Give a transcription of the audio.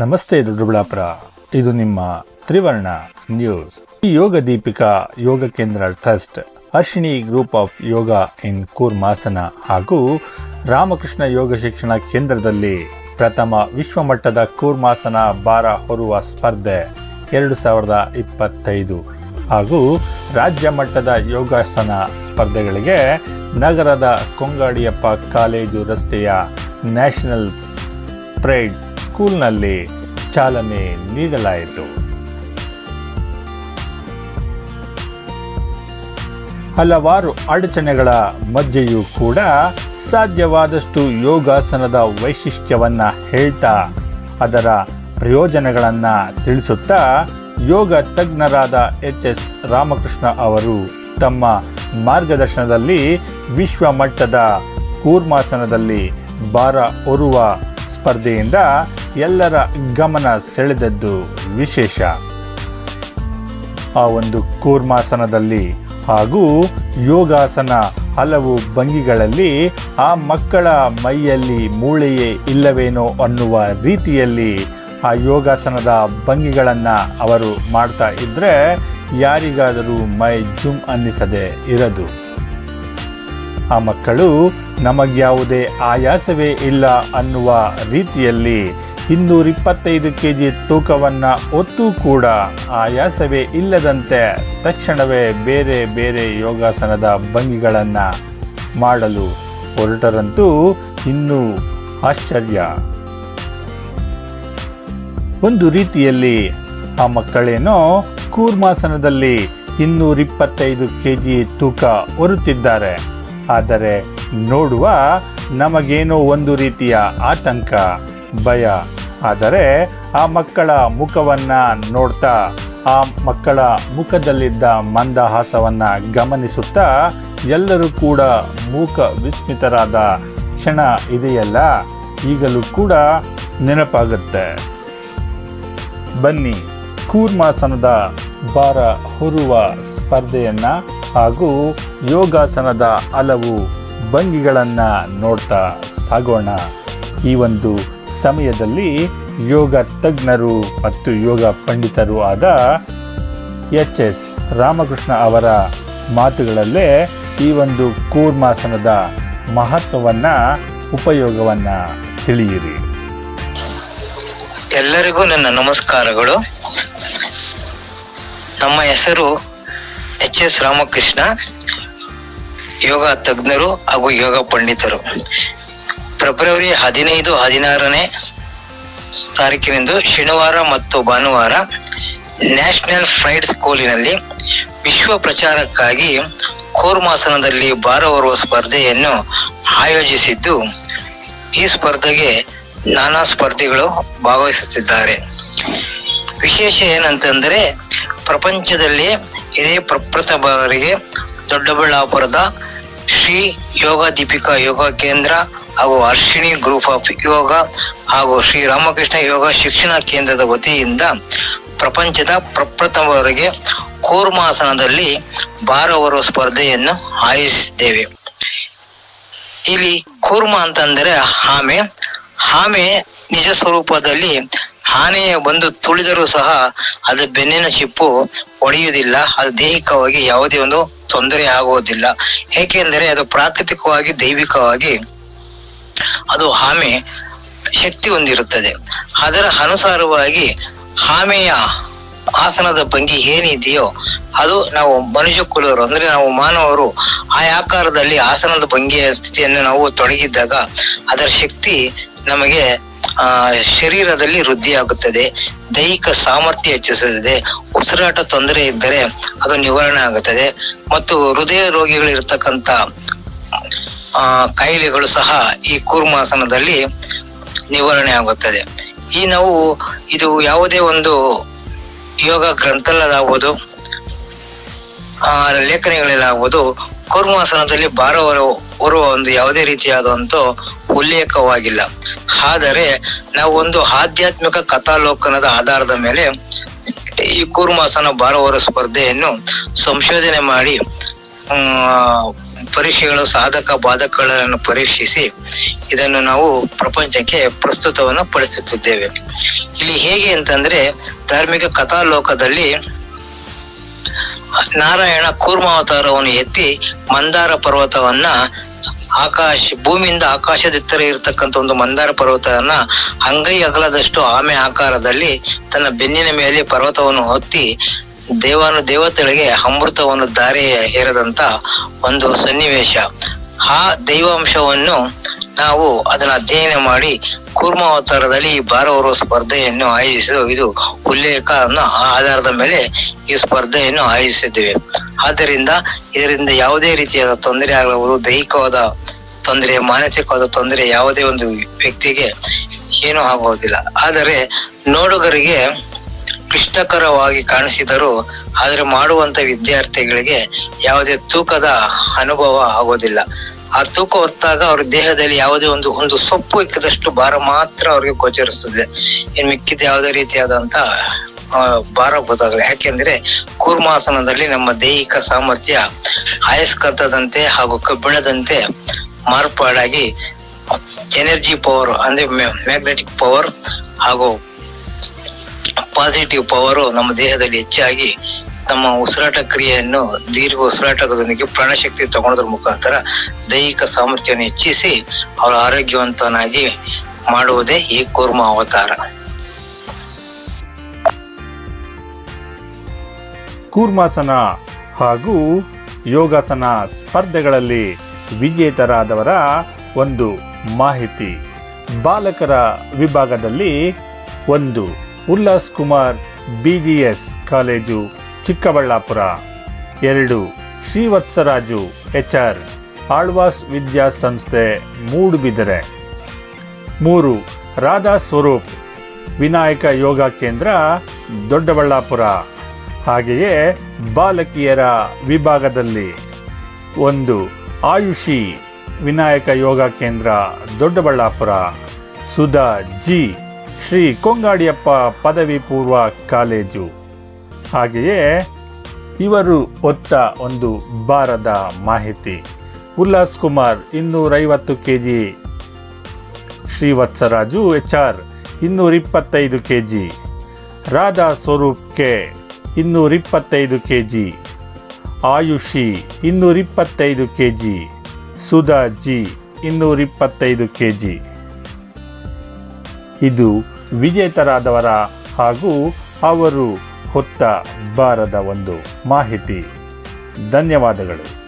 ನಮಸ್ತೆ ದೊಡ್ಡಬಳ್ಳಾಪುರ. ಇದು ನಿಮ್ಮ ತ್ರಿವರ್ಣ ನ್ಯೂಸ್. ಈ Yoga Deepika Yoga Kendra trust, Ashwini group of Yoga in Kurmasana ಹಾಗೂ ರಾಮಕೃಷ್ಣ ಯೋಗ ಶಿಕ್ಷಣ ಕೇಂದ್ರದಲ್ಲಿ ಪ್ರಥಮ ವಿಶ್ವಮಟ್ಟದ ಕೂರ್ಮಾಸನ ಭಾರ ಹೊರುವ ಸ್ಪರ್ಧೆ ಎರಡು ಸಾವಿರದ ಇಪ್ಪತ್ತೈದು ಹಾಗೂ ರಾಜ್ಯ ಮಟ್ಟದ ಯೋಗಾಸನ ಸ್ಪರ್ಧೆಗಳಿಗೆ ನಗರದ ಕೊಂಗಾಡಿಯಪ್ಪ ಕಾಲೇಜು ರಸ್ತೆಯ ನ್ಯಾಷನಲ್ ಪ್ರೈಡ್ ಸ್ಕೂಲ್ನಲ್ಲಿ ಚಾಲನೆ ನೀಡಲಾಯಿತು. ಹಲವಾರು ಅಡಚಣೆಗಳ ಮಧ್ಯೆಯೂ ಕೂಡ ಸಾಧ್ಯವಾದಷ್ಟು ಯೋಗಾಸನದ ವೈಶಿಷ್ಟ್ಯವನ್ನ ಹೇಳ್ತಾ, ಅದರ ಪ್ರಯೋಜನಗಳನ್ನ ತಿಳಿಸುತ್ತಾ ಯೋಗ ತಜ್ಞರಾದ ಎಚ್ ಎಸ್ ರಾಮಕೃಷ್ಣ ಅವರು ತಮ್ಮ ಮಾರ್ಗದರ್ಶನದಲ್ಲಿ ವಿಶ್ವ ಮಟ್ಟದ ಕೂರ್ಮಾಸನದಲ್ಲಿ ಭಾರ ಹೊರುವ ಸ್ಪರ್ಧೆಯಿಂದ ಎಲ್ಲರ ಗಮನ ಸೆಳೆದದ್ದು ವಿಶೇಷ. ಆ ಒಂದು ಕೂರ್ಮಾಸನದಲ್ಲಿ ಹಾಗೂ ಯೋಗಾಸನ ಹಲವು ಭಂಗಿಗಳಲ್ಲಿ ಆ ಮಕ್ಕಳ ಮೈಯಲ್ಲಿ ಮೂಳೆಯೇ ಇಲ್ಲವೇನೋ ಅನ್ನುವ ರೀತಿಯಲ್ಲಿ ಆ ಯೋಗಾಸನದ ಭಂಗಿಗಳನ್ನು ಅವರು ಮಾಡ್ತಾ ಇದ್ದರೆ ಯಾರಿಗಾದರೂ ಮೈ ಜುಮ್ ಅನ್ನಿಸದೆ ಇರದು. ಆ ಮಕ್ಕಳು ನಮಗ್ಯಾವುದೇ ಆಯಾಸವೇ ಇಲ್ಲ ಅನ್ನುವ ರೀತಿಯಲ್ಲಿ ಇನ್ನೂರ ಇಪ್ಪತ್ತೈದು ಕೆ ಜಿ ತೂಕವನ್ನು ಒತ್ತು ಕೂಡ ಆಯಾಸವೇ ಇಲ್ಲದಂತೆ ತಕ್ಷಣವೇ ಬೇರೆ ಬೇರೆ ಯೋಗಾಸನದ ಭಂಗಿಗಳನ್ನು ಮಾಡಲು ಹೊರಟರಂತೂ ಇನ್ನೂ ಆಶ್ಚರ್ಯ. ಒಂದು ರೀತಿಯಲ್ಲಿ ಆ ಮಕ್ಕಳೇನೋ ಕೂರ್ಮಾಸನದಲ್ಲಿ ಇನ್ನೂರಿಪ್ಪತ್ತೈದು ಕೆ ಜಿ ತೂಕ ಹೊರುತ್ತಿದ್ದಾರೆ. ಆದರೆ ನೋಡುವ ನಮಗೇನೋ ಒಂದು ರೀತಿಯ ಆತಂಕ. ಭಯ. ಆದರೆ ಆ ಮಕ್ಕಳ ಮುಖವನ್ನ ನೋಡ್ತಾ, ಆ ಮಕ್ಕಳ ಮುಖದಲ್ಲಿದ್ದ ಮಂದಹಾಸವನ್ನ ಗಮನಿಸುತ್ತಾ ಎಲ್ಲರೂ ಕೂಡ ಮೂಕ ವಿಸ್ಮಿತರಾದ ಕ್ಷಣ ಇದೆಯಲ್ಲ, ಈಗಲೂ ಕೂಡ ನೆನಪಾಗುತ್ತೆ. ಬನ್ನಿ, ಕೂರ್ಮಾಸನದ ಭಾರ ಹೊರುವ ಸ್ಪರ್ಧೆಯನ್ನ ಹಾಗೂ ಯೋಗಾಸನದ ಹಲವು ಭಂಗಿಗಳನ್ನು ನೋಡ್ತಾ ಸಾಗೋಣ. ಈ ಒಂದು ಸಮಯದಲ್ಲಿ ಯೋಗ ತಜ್ಞರು ಮತ್ತು ಯೋಗ ಪಂಡಿತರು ಆದ ಎಚ್ ಎಸ್ ರಾಮಕೃಷ್ಣ ಅವರ ಮಾತುಗಳಲ್ಲೇ ಈ ಒಂದು ಕೂರ್ಮಾಸನದ ಮಹತ್ವವನ್ನ, ಉಪಯೋಗವನ್ನ ತಿಳಿಯಿರಿ. ಎಲ್ಲರಿಗೂ ನನ್ನ ನಮಸ್ಕಾರಗಳು. ನಮ್ಮ ಹೆಸರು ಎಚ್ ಎಸ್ ರಾಮಕೃಷ್ಣ. ಯೋಗ ತಜ್ಞರು ಹಾಗೂ ಯೋಗ ಪಂಡಿತರು. ಫೆಬ್ರವರಿ ಹದಿನೈದು, ಹದಿನಾರನೇ ತಾರೀಕಿನಂದು ಶನಿವಾರ ಮತ್ತು ಭಾನುವಾರ ನ್ಯಾಷನಲ್ ಫ್ರೈಡ್ ಸ್ಕೂಲಿನಲ್ಲಿ ವಿಶ್ವ ಪ್ರಚಾರಕ್ಕಾಗಿ ಕೋರ್ಮಾಸನದಲ್ಲಿ ಭಾರ ಹೊರುವ ಸ್ಪರ್ಧೆಯನ್ನು ಆಯೋಜಿಸಿದ್ದು, ಈ ಸ್ಪರ್ಧೆಗೆ ನಾನಾ ಸ್ಪರ್ಧಿಗಳು ಭಾಗವಹಿಸುತ್ತಿದ್ದಾರೆ. ವಿಶೇಷ ಏನಂತಂದರೆ, ಪ್ರಪಂಚದಲ್ಲಿ ಇದೇ ಪ್ರಪ್ರಥಮ ಬಾರಿಗೆ ದೊಡ್ಡಬಳ್ಳಾಪುರದ ಶ್ರೀ ಯೋಗ ದೀಪಿಕಾ ಯೋಗ ಕೇಂದ್ರ ಹಾಗೂ ಅರ್ಶಿಣಿ ಗ್ರೂಪ್ ಆಫ್ ಯೋಗ ಹಾಗೂ ಶ್ರೀ ರಾಮಕೃಷ್ಣ ಯೋಗ ಶಿಕ್ಷಣ ಕೇಂದ್ರದ ವತಿಯಿಂದ ಪ್ರಪಂಚದ ಪ್ರಪ್ರಥಮವರೆಗೆ ಕೂರ್ಮಾಸನದಲ್ಲಿ ಬಾರವರು ಸ್ಪರ್ಧೆಯನ್ನು ಆಯೋಜಿಸಿದ್ದೇವೆ. ಇಲ್ಲಿ ಕೂರ್ಮ ಅಂತಂದರೆ ಆಮೆ ಆಮೆ ನಿಜ ಸ್ವರೂಪದಲ್ಲಿ ಆನೆಯ ಬಂದು ತುಳಿದರೂ ಸಹ ಅದು ಬೆನ್ನಿನ ಚಿಪ್ಪು ಒಡೆಯುವುದಿಲ್ಲ, ಅದು ದೈಹಿಕವಾಗಿ ಯಾವುದೇ ಒಂದು ತೊಂದರೆ ಆಗುವುದಿಲ್ಲ. ಏಕೆಂದರೆ ಅದು ಪ್ರಾಕೃತಿಕವಾಗಿ ದೈವಿಕವಾಗಿ ಅದು ಆಮೆ ಶಕ್ತಿ ಹೊಂದಿರುತ್ತದೆ. ಅದರ ಅನುಸಾರವಾಗಿ ಆಮೆಯ ಆಸನದ ಭಂಗಿ ಏನಿದೆಯೋ ಅದು ನಾವು ಮನುಷ್ಯ ಕುಲರು, ಅಂದ್ರೆ ನಾವು ಮಾನವರು, ಆ ಆಕಾರದಲ್ಲಿ ಆಸನದ ಭಂಗಿಯ ಸ್ಥಿತಿಯನ್ನು ನಾವು ತೊಡಗಿದ್ದಾಗ ಅದರ ಶಕ್ತಿ ನಮಗೆ, ಆ, ಶರೀರದಲ್ಲಿ ವೃದ್ಧಿಯಾಗುತ್ತದೆ. ದೈಹಿಕ ಸಾಮರ್ಥ್ಯ ಹೆಚ್ಚಿಸುತ್ತದೆ. ಉಸಿರಾಟ ತೊಂದರೆ ಇದ್ದರೆ ಅದು ನಿವಾರಣೆ ಆಗುತ್ತದೆ. ಮತ್ತು ಹೃದಯ ರೋಗಿಗಳಿರ್ತಕ್ಕಂಥ ಆ ಕಾಯಿಲೆಗಳು ಸಹ ಈ ಕೂರ್ಮಾಸನದಲ್ಲಿ ನಿವಾರಣೆ ಆಗುತ್ತದೆ. ಈ ನಾವು ಇದು ಯಾವುದೇ ಒಂದು ಯೋಗ ಗ್ರಂಥಗಳಾಗ್ಬೋದು ಆ ಲೇಖನಿಗಳಲ್ಲಾಗ್ಬೋದು, ಕೂರ್ಮಾಸನದಲ್ಲಿ ಭಾರ ಹೊರ, ಹೊರುವ ಒಂದು ಯಾವುದೇ ರೀತಿಯಾದಂತ ಉಲ್ಲೇಖವಾಗಿಲ್ಲ. ಆದರೆ ನಾವು ಒಂದು ಆಧ್ಯಾತ್ಮಿಕ ಕಥಾಲೋಕನದ ಆಧಾರದ ಮೇಲೆ ಈ ಕೂರ್ಮಾಸನ ಭಾರ ಹೊರ ಸ್ಪರ್ಧೆಯನ್ನು ಸಂಶೋಧನೆ ಮಾಡಿ ಪರೀಕ್ಷೆಗಳು ಸಾಧಕ ಬಾಧಕಗಳನ್ನು ಪರೀಕ್ಷಿಸಿ ಇದನ್ನು ನಾವು ಪ್ರಪಂಚಕ್ಕೆ ಪ್ರಸ್ತುತವನ್ನು ಪಡಿಸುತ್ತಿದ್ದೇವೆ. ಇಲ್ಲಿ ಹೇಗೆ ಅಂತಂದ್ರೆ ಧಾರ್ಮಿಕ ಕಥಾಲೋಕದಲ್ಲಿ ನಾರಾಯಣ ಕೂರ್ಮಾವತಾರವನ್ನು ಎತ್ತಿ ಮಂದಾರ ಪರ್ವತವನ್ನ ಆಕಾಶ, ಭೂಮಿಯಿಂದ ಆಕಾಶದೆತ್ತರ ಇರತಕ್ಕಂತ ಒಂದು ಮಂದಾರ ಪರ್ವತವನ್ನ ಅಂಗೈ ಅಗಲದಷ್ಟು ಆಮೆ ಆಕಾರದಲ್ಲಿ ತನ್ನ ಬೆನ್ನಿನ ಮೇಲೆ ಪರ್ವತವನ್ನು ಹೊತ್ತಿ ದೇವಾನು ದೇವತೆಗಳಿಗೆ ಅಮೃತವನ್ನು ದಾರಿ ಹೇರದಂತ ಒಂದು ಸನ್ನಿವೇಶ. ಆ ದೈವಾಂಶವನ್ನು ನಾವು ಅದನ್ನು ಅಧ್ಯಯನ ಮಾಡಿ ಕೂರ್ಮಾವತಾರದಲ್ಲಿ ಬಾರವರು ಸ್ಪರ್ಧೆಯನ್ನು ಆಯೋಜಿಸಿದ, ಇದು ಉಲ್ಲೇಖ ಅನ್ನೋ ಆಧಾರದ ಮೇಲೆ ಈ ಸ್ಪರ್ಧೆಯನ್ನು ಆಯೋಜಿಸಿದ್ದೇವೆ. ಆದ್ದರಿಂದ ಇದರಿಂದ ಯಾವುದೇ ರೀತಿಯಾದ ತೊಂದರೆ ಆಗಲವರು ದೈಹಿಕವಾದ ತೊಂದರೆ, ಮಾನಸಿಕವಾದ ತೊಂದರೆ ಯಾವುದೇ ಒಂದು ವ್ಯಕ್ತಿಗೆ ಏನೂ ಆಗುವುದಿಲ್ಲ. ಆದರೆ ನೋಡುಗರಿಗೆ ಕ್ಲಿಷ್ಟಕರವಾಗಿ ಕಾಣಿಸಿದರೂ ಆದರೆ ಮಾಡುವಂತ ವಿದ್ಯಾರ್ಥಿಗಳಿಗೆ ಯಾವುದೇ ತೂಕದ ಅನುಭವ ಆಗೋದಿಲ್ಲ. ಆ ತೂಕ ಹೊತ್ತಾಗ ಅವ್ರ ದೇಹದಲ್ಲಿ ಯಾವುದೇ ಒಂದು ಒಂದು ಸೊಪ್ಪು ಇಕ್ಕದಷ್ಟು ಭಾರ ಮಾತ್ರ ಅವ್ರಿಗೆ ಗೋಚರಿಸುತ್ತದೆ. ಇನ್ ಮಿಕ್ಕಿದ ಯಾವುದೇ ರೀತಿಯಾದಂತ ಭಾರ ಗೊತ್ತಾಗಲ್ಲ ಯಾಕೆಂದ್ರೆ ಕೂರ್ಮಾಸನದಲ್ಲಿ ನಮ್ಮ ದೈಹಿಕ ಸಾಮರ್ಥ್ಯ ಆಯಸ್ಕತದಂತೆ ಹಾಗೂ ಕಬ್ಬಿಣದಂತೆ ಮಾರ್ಪಾಡಾಗಿ, ಎನರ್ಜಿ ಪವರ್ ಅಂದ್ರೆ ಮ್ಯಾಗ್ನೆಟಿಕ್ ಪವರ್ ಹಾಗೂ ಪಾಸಿಟಿವ್ ಪವರು ನಮ್ಮ ದೇಹದಲ್ಲಿ ಹೆಚ್ಚಾಗಿ ನಮ್ಮ ಉಸಿರಾಟ ಕ್ರಿಯೆಯನ್ನು ದೀರ್ಘ ಉಸಿರಾಟದೊಂದಿಗೆ ಪ್ರಾಣಶಕ್ತಿ ತಗೊಳೋದ್ರ ಮುಖಾಂತರ ದೈಹಿಕ ಸಾಮರ್ಥ್ಯವನ್ನು ಹೆಚ್ಚಿಸಿ ಅವರ ಆರೋಗ್ಯವಂತನಾಗಿ ಮಾಡುವುದೇ ಈ ಕೂರ್ಮ ಅವತಾರ. ಕೂರ್ಮಾಸನ ಹಾಗೂ ಯೋಗಾಸನ ಸ್ಪರ್ಧೆಗಳಲ್ಲಿ ವಿಜೇತರಾದವರ ಒಂದು ಮಾಹಿತಿ. ಬಾಲಕರ ವಿಭಾಗದಲ್ಲಿ ಒಂದು ಉಲ್ಲಾಸ್ ಕುಮಾರ್ ಬಿಜಿಎಸ್ ಕಾಲೇಜು, ಚಿಕ್ಕಬಳ್ಳಾಪುರ. ಎರಡು, ಶ್ರೀವತ್ಸರಾಜು ಎಚ್ಆರ್ ಆಳ್ವಾಸ್ ವಿದ್ಯಾಸಂಸ್ಥೆ ಮೂಡುಬಿದರೆ. ಮೂರು, ರಾಧಾ ಸ್ವರೂಪ್, ವಿನಾಯಕ ಯೋಗ ಕೇಂದ್ರ, ದೊಡ್ಡಬಳ್ಳಾಪುರ. ಹಾಗೆಯೇ ಬಾಲಕಿಯರ ವಿಭಾಗದಲ್ಲಿ. ಒಂದು, ಆಯುಷಿ, ವಿನಾಯಕ ಯೋಗ ಕೇಂದ್ರ, ದೊಡ್ಡಬಳ್ಳಾಪುರ. ಸುಧಾ, ಜಿ. ಶ್ರೀ ಕೊಂಗಾಡಿಯಪ್ಪ ಪದವಿ ಪೂರ್ವ ಕಾಲೇಜು. ಹಾಗೆಯೇ ಇವರು ಒತ್ತ ಒಂದು ಬಾರದ ಮಾಹಿತಿ. ಉಲ್ಲಾಸ್ ಕುಮಾರ್ ಇನ್ನೂರೈವತ್ತು K G Srivatsaraju H R ಇನ್ನೂರಿಪ್ಪತ್ತೈದು K G Radha Swarup K ಇನ್ನೂರಿಪ್ಪತ್ತೈದು K G Ayushi ಇನ್ನೂರಿಪ್ಪತ್ತೈದು ಕೆ ಜಿ ಸುಧಾ ಜಿ ಇನ್ನೂರಿಪ್ಪತ್ತೈದು ಕೆ ಜಿ ಇದು ವಿಜೇತರಾದವರ ಹಾಗೂ ಅವರು ಹೊತ್ತ ಬಾರದ ಒಂದು ಮಾಹಿತಿ. ಧನ್ಯವಾದಗಳು.